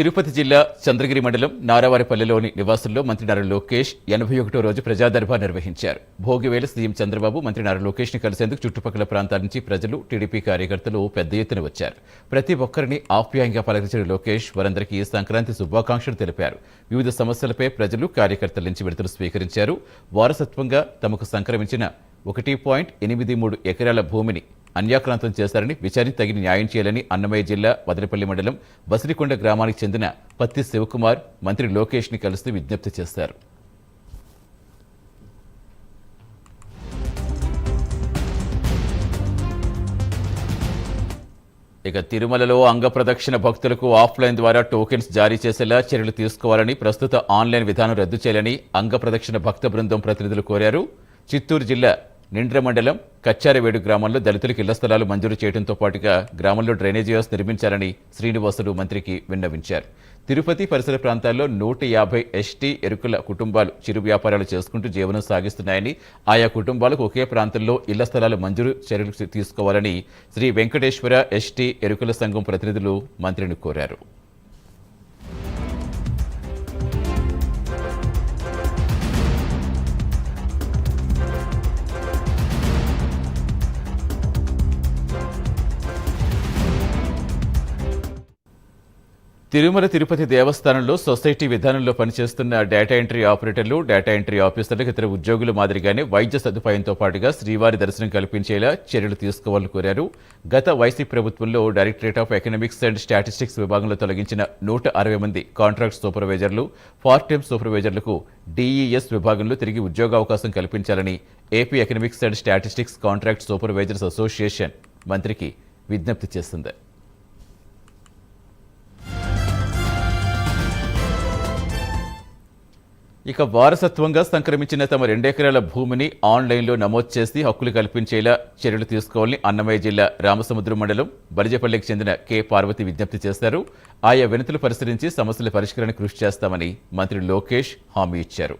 తిరుపతి జిల్లా చంద్రగిరి మండలం నారావారిపల్లెలోని నివాసుల్లో మంత్రి నారా లోకేష్ ఎనభై ఒకటో రోజు ప్రజాదర్బార్ నిర్వహించారు. భోగివేల సీఎం చంద్రబాబు మంత్రి నారా లోకేష్ని కలిసేందుకు చుట్టుపక్కల ప్రాంతాల నుంచి ప్రజలు టీడీపీ కార్యకర్తలు పెద్ద ఎత్తున వచ్చారు. ప్రతి ఒక్కరిని ఆప్యాయంగా పలకరించిన లోకేష్ వారందరికీ సంక్రాంతి శుభాకాంక్షలు తెలిపారు. వివిధ సమస్యలపై ప్రజలు కార్యకర్తల నుంచి విడతలు స్వీకరించారు. వారసత్వంగా తమకు సంక్రమించిన ఒకటి పాయింట్ ఎనిమిది మూడు ఎకరాల భూమిని అన్యాక్రాంతం చేశారని విచారించి తగిన న్యాయం చేయాలని అన్నమయ్య జిల్లా వదిలిపల్లి మండలం బసిరికొండ గ్రామానికి చెందిన పత్తి శివకుమార్ మంత్రి లోకేష్ని కలిసి కలుస్తూ విజ్ఞప్తి చేశారు. ఇక తిరుమలలో అంగ ప్రదక్షిణ భక్తులకు ఆఫ్లైన్ ద్వారా టోకెన్స్ జారీ చేసేలా చర్యలు తీసుకోవాలని ప్రస్తుత ఆన్లైన్ విధానం రద్దు చేయాలని అంగ ప్రదక్షిణ భక్త బృందం ప్రతినిధులు కోరారు. చిత్తూరు జిల్లా నిండ్ర మండలం కచ్చారవేడు గ్రామంలో దళితులకు ఇళ్ళ స్థలాలు మంజూరు చేయడంతో పాటుగా గ్రామంలో డ్రైనేజీ వ్యవస్థ నిర్మించాలని శ్రీనివాసులు మంత్రికి విన్నవించారు. తిరుపతి పరిసర ప్రాంతాల్లో నూట యాభై ఎస్టీ ఎరుకుల కుటుంబాలు చిరు వ్యాపారాలు చేసుకుంటూ జీవనం సాగిస్తున్నాయని ఆయా కుటుంబాలకు ఒకే ప్రాంతంలో ఇళ్ళ స్థలాలు మంజూరు చర్యలు తీసుకోవాలని శ్రీ వెంకటేశ్వర ఎస్టీ ఎరుకుల సంఘం ప్రతినిధులు మంత్రిని కోరారు. తిరుమల తిరుపతి దేవస్థానంలో సొసైటీ విధానంలో పనిచేస్తున్న డేటా ఎంట్రీ ఆపరేటర్లు డేటా ఎంట్రీ ఆఫీసర్లకు ఇతర ఉద్యోగుల మాదిరిగానే వైద్య సదుపాయంతో పాటుగా శ్రీవారి దర్శనం కల్పించేలా చర్యలు తీసుకోవాలని కోరారు. గత వైసీ ప్రభుత్వంలో directorate of economics and statistics విభాగంలో తొలగించిన నూట అరవై మంది కాంట్రాక్ట్ సూపర్వైజర్లు పార్ట్ టైం సూపర్వైజర్లకు డీఈఎస్ విభాగంలో తిరిగి ఉద్యోగావకాశం కల్పించాలని AP economics and statistics contract supervisors association మంత్రికి విజ్ఞప్తి చేసింది. ఇక వారసత్వంగా సంక్రమించిన తమ రెండెకరాల భూమిని ఆన్లైన్లో నమోదు చేసి హక్కులు కల్పించేలా చర్యలు తీసుకోవాలని అన్నమయ్య జిల్లా రామసముద్రం మండలం బలిజపల్లికి చెందిన కె. పార్వతి విజ్ఞప్తి చేశారు. ఆయా వినతులు పరిశీలించి సమస్యల పరిష్కారానికి కృషి చేస్తామని మంత్రి లోకేష్ హామీ ఇచ్చారు.